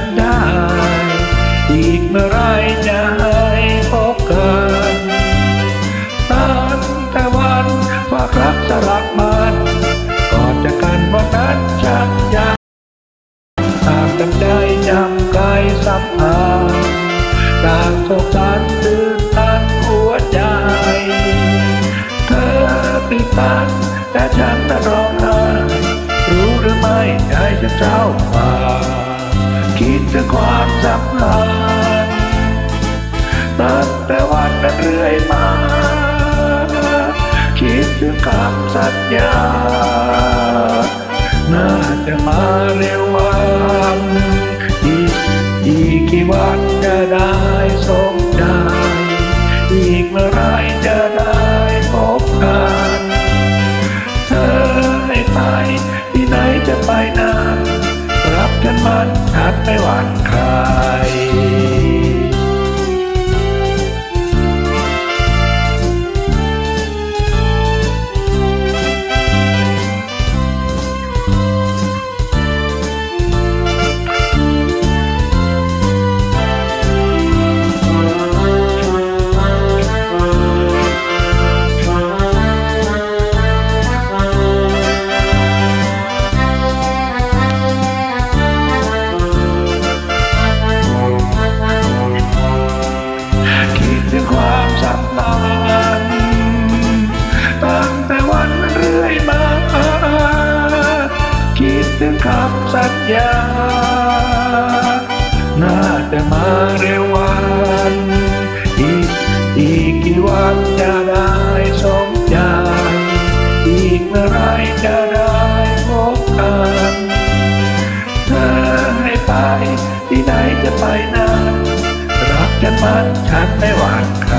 ันได้ อีกเมื่อไรจะให้พบกันตั้งแต่วันว่าครับสลักมันก่อนจะกันวันนั้นฉันยังตามกันได้จำกายสัมผัสต่างโศกสันตื่นตันหัวใจ เธอปิดตาแต่ฉันน่ะร้องไห้รู้หรือไม่ใจจะเจ้ามา ถึงความสัมพันธ์ตั้งแต่วันนั้นเรื่อยมา คิดถึงคำสัญญา น่าจะมาเร็ววันอีกอีกกี่วันจะได้สมใจอีกเมื่อไร กันมันหักไม่หวั่นใคร สัญญา น่าจะมาเร็ววัน อีกอีกกี่วันจะได้สมใจ อีกเมื่อไรจะได้พบกันเธอให้ไปที่ไหนจะไปนั้นรักกันมันฉันไม่หวั่นใคร